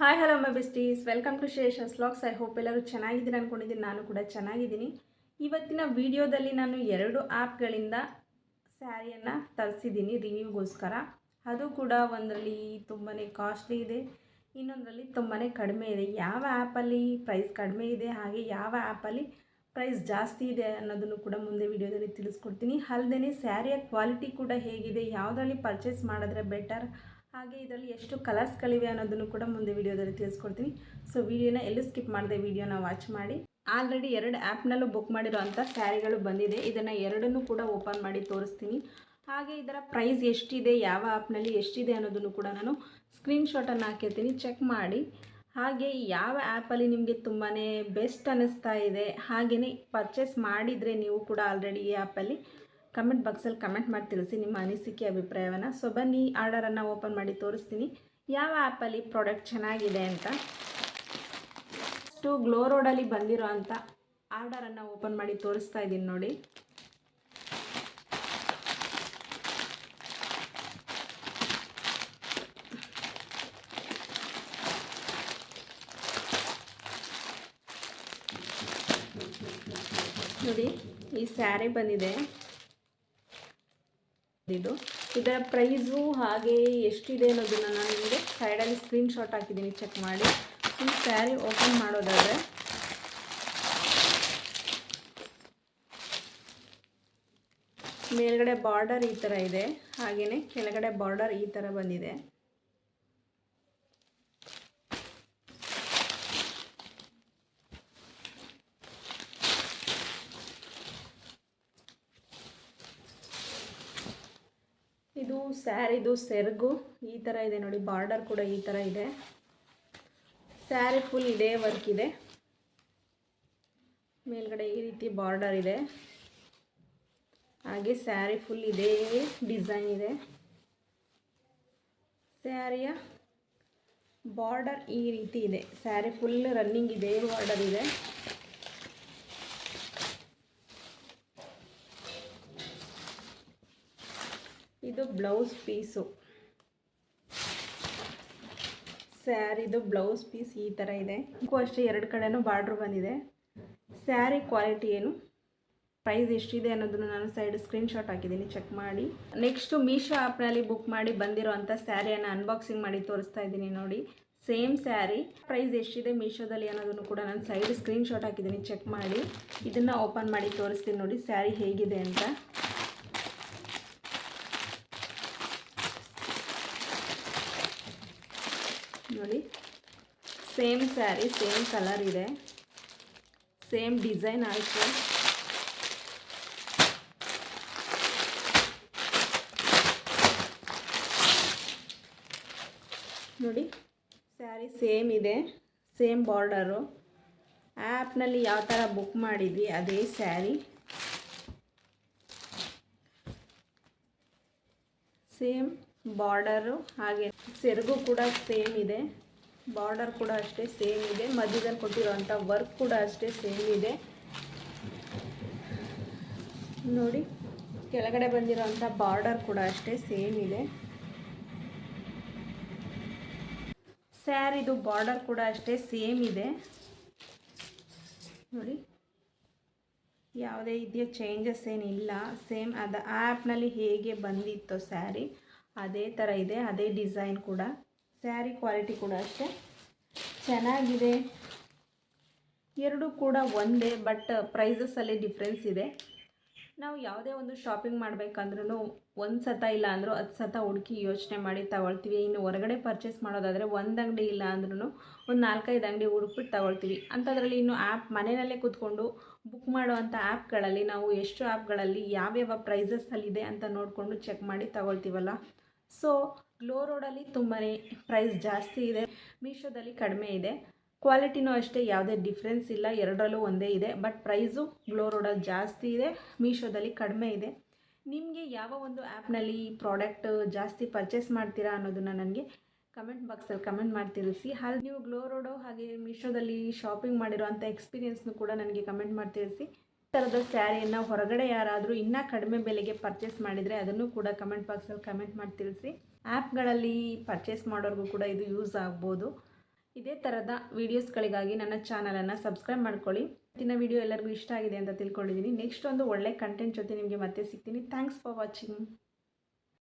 Hi hello my besties welcome to Shesha's vlogs I hope ಎಲ್ಲರೂ ಚೆನ್ನಾಗಿದ್ದೀನಿ ಅಂದ್ಕೊಂಡಿದ್ದೀನಿ ನಾನು ಕೂಡ ಚೆನ್ನಾಗಿದ್ದೀನಿ. ಇವತ್ತಿನ ವಿಡಿಯೋದಲ್ಲಿ ನಾನು ಎರಡು ಆ್ಯಪ್ಗಳಿಂದ ಸ್ಯಾರಿಯನ್ನು ತರಿಸಿದ್ದೀನಿ ರಿವ್ಯೂಗೋಸ್ಕರ. ಅದು ಕೂಡ ಒಂದರಲ್ಲಿ ತುಂಬಾ ಕಾಸ್ಟ್ಲಿ ಇದೆ. ಇನ್ನೊಂದರಲ್ಲಿ ತುಂಬಾ ಕಡಿಮೆ ಇದೆ. ಯಾವ ಆ್ಯಪಲ್ಲಿ ಪ್ರೈಸ್ ಕಡಿಮೆ ಇದೆ, ಹಾಗೆ ಯಾವ ಆ್ಯಪಲ್ಲಿ ಪ್ರೈಸ್ ಜಾಸ್ತಿ ಇದೆ ಅನ್ನೋದನ್ನು ಕೂಡ ಮುಂದೆ ವಿಡಿಯೋದಲ್ಲಿ ತಿಳಿಸ್ಕೊಡ್ತೀನಿ. ಅಲ್ಲದೆ ಸ್ಯಾರಿಯ ಕ್ವಾಲಿಟಿ ಕೂಡ ಹೇಗಿದೆ. ಯಾವುದರಲ್ಲಿ ಪರ್ಚೇಸ್ ಮಾಡಿದ್ರೆ ಬೆಟರ್ ಹಾಗೆ ಇದರಲ್ಲಿ ಎಷ್ಟು ಕಲರ್ಸ್ಗಳಿವೆ ಅನ್ನೋದನ್ನು ಕೂಡ ಮುಂದೆ ವಿಡಿಯೋದಲ್ಲಿ ತಿಳಿಸ್ಕೊಡ್ತೀನಿ. ಸೊ ವಿಡಿಯೋನ ಎಲ್ಲೂ ಸ್ಕಿಪ್ ಮಾಡಿದೆ ವಿಡಿಯೋನ ವಾಚ್ ಮಾಡಿ. ಆಲ್ರೆಡಿ ಎರಡು ಆ್ಯಪ್ನಲ್ಲೂ ಬುಕ್ ಮಾಡಿರೋ ಅಂಥ ಸ್ಯಾರಿಗಳು ಬಂದಿದೆ. ಇದನ್ನು ಎರಡನ್ನೂ ಕೂಡ ಓಪನ್ ಮಾಡಿ ತೋರಿಸ್ತೀನಿ. ಹಾಗೆ ಇದರ ಪ್ರೈಸ್ ಎಷ್ಟಿದೆ, ಯಾವ ಆ್ಯಪ್ನಲ್ಲಿ ಎಷ್ಟಿದೆ ಅನ್ನೋದನ್ನು ಕೂಡ ನಾನು ಸ್ಕ್ರೀನ್ಶಾಟನ್ನು ಹಾಕಿರ್ತೀನಿ ಚೆಕ್ ಮಾಡಿ. ಹಾಗೆ ಯಾವ ಆ್ಯಪಲ್ಲಿ ನಿಮಗೆ ತುಂಬಾ ಬೆಸ್ಟ್ ಅನ್ನಿಸ್ತಾ ಇದೆ ಹಾಗೆಯೇ ಪರ್ಚೇಸ್ ಮಾಡಿದರೆ ನೀವು ಕೂಡ ಆಲ್ರೆಡಿ ಈ ಆ್ಯಪಲ್ಲಿ ಕಮೆಂಟ್ ಬಾಕ್ಸಲ್ಲಿ ಕಮೆಂಟ್ ಮಾಡಿ ತಿಳಿಸಿ ನಿಮ್ಮ ಅನಿಸಿಕೆ ಅಭಿಪ್ರಾಯವನ್ನು. ಸೊ ಬನ್ನಿ ಆರ್ಡರನ್ನು ಓಪನ್ ಮಾಡಿ ತೋರಿಸ್ತೀನಿ. ಯಾವ ಆ್ಯಪಲ್ಲಿ ಪ್ರಾಡಕ್ಟ್ ಚೆನ್ನಾಗಿದೆ ಅಂತ? ಟು ಗ್ಲೋ ರೋಡಲ್ಲಿ ಬಂದಿರೋ ಅಂತ ಆರ್ಡರನ್ನು ಓಪನ್ ಮಾಡಿ ತೋರಿಸ್ತಾ ಇದ್ದೀನಿ ನೋಡಿ. ನೋಡಿ, ಈ ಸ್ಯಾರಿ ಬಂದಿದೆ. ಇದು. ಇದರ ಪ್ರೈಸು ಹಾಗೆ ಎಷ್ಟಿದೆ ಅನ್ನೋದನ್ನು ನಾನು ನಿಮಗೆ ಸೈಡಲ್ಲಿ ಸ್ಕ್ರೀನ್ಶಾಟ್ ಹಾಕಿದ್ದೀನಿ ಚೆಕ್ ಮಾಡಿ. ಈ ಸ್ಯಾರಿ ಓಪನ್ ಮಾಡೋದಾದರೆ. ಮೇಲ್ಗಡೆ ಬಾರ್ಡರ್ ಈ ಥರ ಇದೆ. ಹಾಗೆಯೇ ಕೆಳಗಡೆ ಬಾರ್ಡರ್ ಈ ಥರ ಬಂದಿದೆ. ಇದು ಸ್ಯಾರಿದು ಸೆರಗು. ಈ ಥರ ಇದೆ ನೋಡಿ, ಬಾರ್ಡರ್ ಕೂಡ ಈ ಥರ ಇದೆ. ಸ್ಯಾರಿ ಫುಲ್ ಇದೇ ವರ್ಕ್ ಇದೆ. ಮೇಲ್ಗಡೆ ಈ ರೀತಿ ಬಾರ್ಡರ್ ಇದೆ. ಹಾಗೆ ಸ್ಯಾರಿ ಫುಲ್ ಇದೇ ಡಿಸೈನ್ ಇದೆ. ಸ್ಯಾರಿಯ ಬಾರ್ಡರ್ ಈ ರೀತಿ ಇದೆ. ಸ್ಯಾರಿ ಫುಲ್ ರನ್ನಿಂಗ್ ಇದೇ ಬಾರ್ಡರ್ ಇದೆ. ಇದು ಬ್ಲೌಸ್ ಪೀಸು. ಸ್ಯಾರಿದು ಬ್ಲೌಸ್ ಪೀಸ್ ಈ ಥರ ಇದೆ. ಇದಕ್ಕೂ ಅಷ್ಟೇ ಎರಡು ಕಡೆನೂ ಬಾರ್ಡ್ರ್ ಬಂದಿದೆ. ಸ್ಯಾರಿ ಕ್ವಾಲಿಟಿ ಏನು? ಪ್ರೈಸ್ ಎಷ್ಟಿದೆ ಅನ್ನೋದನ್ನು ನಾನು ಸೈಡ್ ಸ್ಕ್ರೀನ್ಶಾಟ್ ಹಾಕಿದ್ದೀನಿ, ಚೆಕ್ ಮಾಡಿ. ನೆಕ್ಸ್ಟು ಮೀಶೋ ಆ್ಯಪ್ನಲ್ಲಿ ಬುಕ್ ಮಾಡಿ ಬಂದಿರೋ ಅಂಥ ಸ್ಯಾರಿಯನ್ನು ಅನ್ಬಾಕ್ಸಿಂಗ್ ಮಾಡಿ ತೋರಿಸ್ತಾ ಇದ್ದೀನಿ ನೋಡಿ. ಸೇಮ್ ಸ್ಯಾರಿ, ಪ್ರೈಸ್ ಎಷ್ಟಿದೆ ಮೀಶೋದಲ್ಲಿ ಅನ್ನೋದನ್ನು ಕೂಡ ನಾನು ಸೈಡ್ ಸ್ಕ್ರೀನ್ಶಾಟ್ ಹಾಕಿದ್ದೀನಿ, ಚೆಕ್ ಮಾಡಿ. ಇದನ್ನು ಓಪನ್ ಮಾಡಿ ತೋರಿಸ್ತೀನಿ ನೋಡಿ, ಸ್ಯಾರಿ ಹೇಗಿದೆ ಅಂತ. ನೋಡಿ. ಸೇಮ್ ಸ್ಯಾರಿ ಸೇಮ್ ಕಲರ್ ಇದೆ. ಸೇಮ್ ಡಿಸೈನ್ ಆಯಿತು. ನೋಡಿ ಸ್ಯಾರಿ ಸೇಮ್ ಇದೆ. ಸೇಮ್ ಬಾರ್ಡರು ಆ್ಯಪ್ನಲ್ಲಿ ಯಾವ ಥರ ಬುಕ್ ಮಾಡಿದ್ವಿ, ಅದೇ ಸ್ಯಾರಿ ಸೇಮ್ ಬಾರ್ಡರು ಹಾಗೆ ಸೆರಗು ಕೂಡ ಸೇಮ್ ಇದೆ. ಬಾರ್ಡರ್ ಕೂಡ ಅಷ್ಟೇ ಸೇಮ್ ಇದೆ. ಮಧ್ಯದಲ್ಲಿ ಕೊಟ್ಟಿರೋವಂಥ ವರ್ಕ್ ಕೂಡ ಅಷ್ಟೇ ಸೇಮ್ ಇದೆ. ನೋಡಿ, ಕೆಳಗಡೆ ಬಂದಿರೋಂಥ ಬಾರ್ಡರ್ ಕೂಡ ಅಷ್ಟೇ ಸೇಮ್ ಇದೆ. ಸ್ಯಾರಿದು ಬಾರ್ಡರ್ ಕೂಡ ಅಷ್ಟೇ ಸೇಮ್ ಇದೆ. ನೋಡಿ, ಯಾವುದೇ ರೀತಿಯ ಚೇಂಜಸ್ ಏನಿಲ್ಲ. ಸೇಮ್ ಅದು ಆ್ಯಪ್ನಲ್ಲಿ ಹೇಗೆ ಬಂದಿತ್ತು ಸ್ಯಾರಿ. ಅದೇ ಥರ ಇದೆ, ಅದೇ ಡಿಸೈನ್ ಕೂಡ. ಸ್ಯಾರಿ ಕ್ವಾಲಿಟಿ ಕೂಡ ಅಷ್ಟೇ. ಚೆನ್ನಾಗಿದೆ. ಎರಡು ಕೂಡ ಒಂದೇ ಬಟ್ ಪ್ರೈಸಸಲ್ಲಿ ಡಿಫ್ರೆನ್ಸ್ ಇದೆ. ನಾವು ಯಾವುದೇ ಒಂದು ಶಾಪಿಂಗ್ ಮಾಡಬೇಕಂದ್ರೂ ಒಂದು ಸತ ಇಲ್ಲ ಅಂದರೂ ಹತ್ತು ಸತ ಹುಡುಕಿ ಯೋಚನೆ ಮಾಡಿ ತಗೊಳ್ತೀವಿ. ಇನ್ನು ಹೊರಗಡೆ ಪರ್ಚೇಸ್ ಮಾಡೋದಾದರೆ ಒಂದು ಅಂಗಡಿ ಇಲ್ಲ ಅಂದ್ರೂ ಒಂದು ನಾಲ್ಕೈದು ಅಂಗಡಿ ಹುಡುಕ್ಬಿಟ್ಟು ತಗೊಳ್ತೀವಿ. ಅಂಥದ್ರಲ್ಲಿ ಇನ್ನು ಆ್ಯಪ್ ಮನೆಯಲ್ಲೇ ಕೂತ್ಕೊಂಡು ಬುಕ್ ಮಾಡುವಂಥ ಆ್ಯಪ್ಗಳಲ್ಲಿ ನಾವು ಎಷ್ಟು ಆ್ಯಪ್ಗಳಲ್ಲಿ ಯಾವ್ಯಾವ ಪ್ರೈಸಸ್ಸಲ್ಲಿದೆ ಅಂತ ನೋಡಿಕೊಂಡು ಚೆಕ್ ಮಾಡಿ ತಗೊಳ್ತೀವಲ್ಲ. ಸೊ ಗ್ಲೋ ರೋಡಲ್ಲಿ ತುಂಬಾ ಪ್ರೈಸ್ ಜಾಸ್ತಿ ಇದೆ. ಮೀಶೋದಲ್ಲಿ ಕಡಿಮೆ ಇದೆ. ಕ್ವಾಲಿಟಿನೂ ಅಷ್ಟೇ, ಯಾವುದೇ ಡಿಫ್ರೆನ್ಸ್ ಇಲ್ಲ. ಎರಡರಲ್ಲೂ ಒಂದೇ ಇದೆ. ಬಟ್ ಪ್ರೈಸು ಗ್ಲೋ ರೋಡಲ್ಲಿ ಜಾಸ್ತಿ ಇದೆ. ಮೀಶೋದಲ್ಲಿ ಕಡಿಮೆ ಇದೆ. ನಿಮಗೆ ಯಾವ ಒಂದು ಆ್ಯಪ್ನಲ್ಲಿ ಈ ಪ್ರಾಡಕ್ಟ್ ಜಾಸ್ತಿ ಪರ್ಚೇಸ್ ಮಾಡ್ತೀರಾ ಅನ್ನೋದನ್ನು ನನಗೆ ಕಮೆಂಟ್ ಬಾಕ್ಸಲ್ಲಿ ಕಮೆಂಟ್ ಮಾಡಿ ತಿಳಿಸಿ ಹಾಗೆ ನೀವು ಗ್ಲೋ ರೋಡೋ ಹಾಗೆ ಮೀಶೋದಲ್ಲಿ ಶಾಪಿಂಗ್ ಮಾಡಿರೋಂಥ ಎಕ್ಸ್ಪೀರಿಯೆನ್ಸ್ನು ಕೂಡ ನನಗೆ ಕಮೆಂಟ್ ಮಾಡಿ ತಿಳಿಸಿ ಈ ಥರದ ಸ್ಯಾರಿಯನ್ನು ಹೊರಗಡೆ ಯಾರಾದರೂ ಇನ್ನೂ ಕಡಿಮೆ ಬೆಲೆಗೆ ಪರ್ಚೇಸ್ ಮಾಡಿದರೆ ಅದನ್ನು ಕೂಡ ಕಮೆಂಟ್ ಬಾಕ್ಸಲ್ಲಿ ಕಮೆಂಟ್ ಮಾಡಿ ತಿಳಿಸಿ. ಆ್ಯಪ್ಗಳಲ್ಲಿ ಪರ್ಚೇಸ್ ಮಾಡೋರಿಗೂ ಕೂಡ ಇದು ಯೂಸ್ ಆಗ್ಬೋದು. ಇದೇ ಥರದ ವೀಡಿಯೋಸ್ಗಳಿಗಾಗಿ ನನ್ನ ಚಾನಲನ್ನು ಸಬ್ಸ್ಕ್ರೈಬ್ ಮಾಡ್ಕೊಳ್ಳಿ. ಇವತ್ತಿನ ವೀಡಿಯೋ ಎಲ್ಲರಿಗೂ ಇಷ್ಟ ಆಗಿದೆ ಅಂತ ತಿಳ್ಕೊಂಡಿದ್ದೀನಿ ನೆಕ್ಸ್ಟ್ ಒಂದು ಒಳ್ಳೆ ಕಂಟೆಂಟ್ ಜೊತೆ ನಿಮಗೆ ಮತ್ತೆ ಸಿಗ್ತೀನಿ. Thanks for watching